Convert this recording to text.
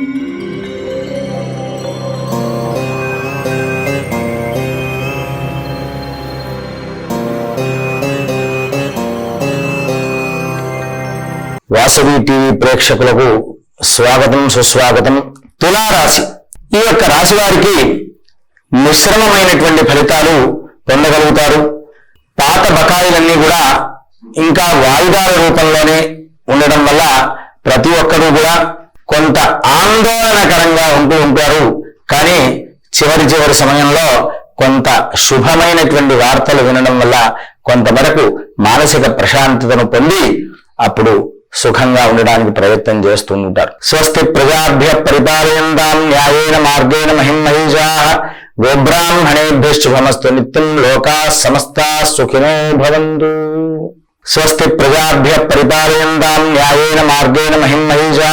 Vasavi TV ప్రేక్షకులకు స్వాగతం సుస్వాగతం. తులారాశి. ఈ యొక్క రాశి వారికి మిశ్రమమైనటువంటి ఫలితాలు పొందగలుగుతారు. పాత బకాయిలన్నీ కూడా ఇంకా వాయిదాల రూపంలోనే ఉండడం వల్ల ప్రతి ఒక్కరూ కూడా కొంత ఆందోళనకరంగా ఉంటూ ఉంటారు. కానీ చివరి చివరి సమయంలో కొంత శుభమైనటువంటి వార్తలు వినడం వల్ల కొంతవరకు మానసిక ప్రశాంతతను పొంది అప్పుడు సుఖంగా ఉండడానికి ప్రయత్నం చేస్తూ ఉంటారు. స్వస్తి ప్రజాభ్య పరిపాలయంతాం న్యాయేన మార్గేణ మహిమహిషా గోబ్రాహ్మణేభ్య శుభమస్తు నిత్యం లోకా సమస్తా సుఖినో భవంతు. స్వస్తి ప్రజాభ్య పరిపాలయంతాం న్యాయేన మార్గేణ మహిమహీజా